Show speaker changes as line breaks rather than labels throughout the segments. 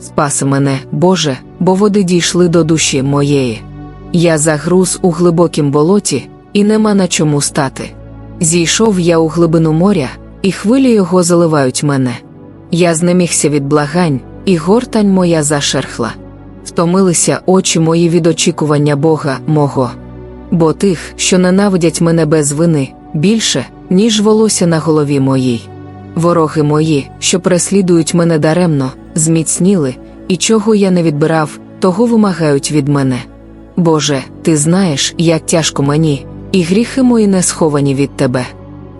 Спаси мене, Боже, бо води дійшли до душі моєї. Я загруз у глибокім болоті, і нема на чому стати. Зійшов я у глибину моря, і хвилі його заливають мене. Я знемігся від благань, і гортань моя зашерхла. Втомилися очі мої від очікування Бога мого. Бо тих, що ненавидять мене без вини, більше, ніж волосся на голові моїй. Вороги мої, що преслідують мене даремно, зміцніли, і чого я не відбирав, того вимагають від мене. Боже, ти знаєш, як тяжко мені, і гріхи мої не сховані від тебе.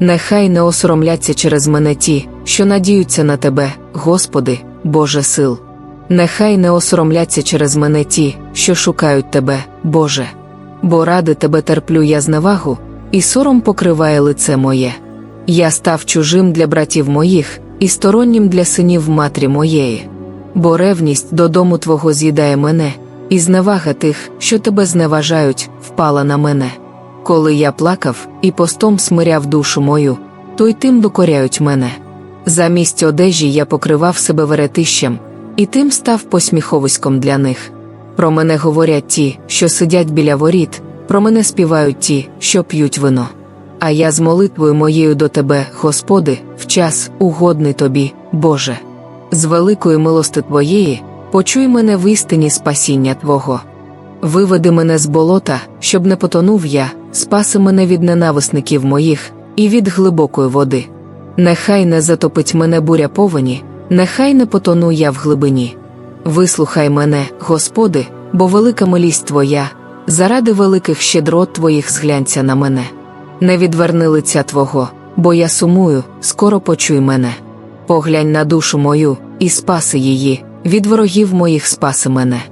Нехай не осоромляться через мене ті, що надіються на тебе, Господи, Боже сил. Нехай не осоромляться через мене ті, що шукають тебе, Боже. Бо ради тебе терплю я зневагу, і сором покриває лице моє. Я став чужим для братів моїх і стороннім для синів матері моєї. Бо ревність додому твого з'їдає мене, і зневага тих, що тебе зневажають, впала на мене. Коли я плакав і постом смиряв душу мою, то й тим докоряють мене. Замість одежі я покривав себе веретищем, і тим став посміховиськом для них. Про мене говорять ті, що сидять біля воріт, про мене співають ті, що п'ють вино. А я з молитвою моєю до тебе, Господи, в час угодний тобі, Боже. З великої милости Твоєї, почуй мене в істині спасіння Твого. Виведи мене з болота, щоб не потонув я, спаси мене від ненависників моїх і від глибокої води. Нехай не затопить мене буря повені, нехай не потону я в глибині. Вислухай мене, Господи, бо велика милість Твоя, заради великих щедрот Твоїх зглянься на мене. Не відверни лиця Твого, бо я сумую, скоро почуй мене. Поглянь на душу мою і спаси її, від ворогів моїх спаси мене.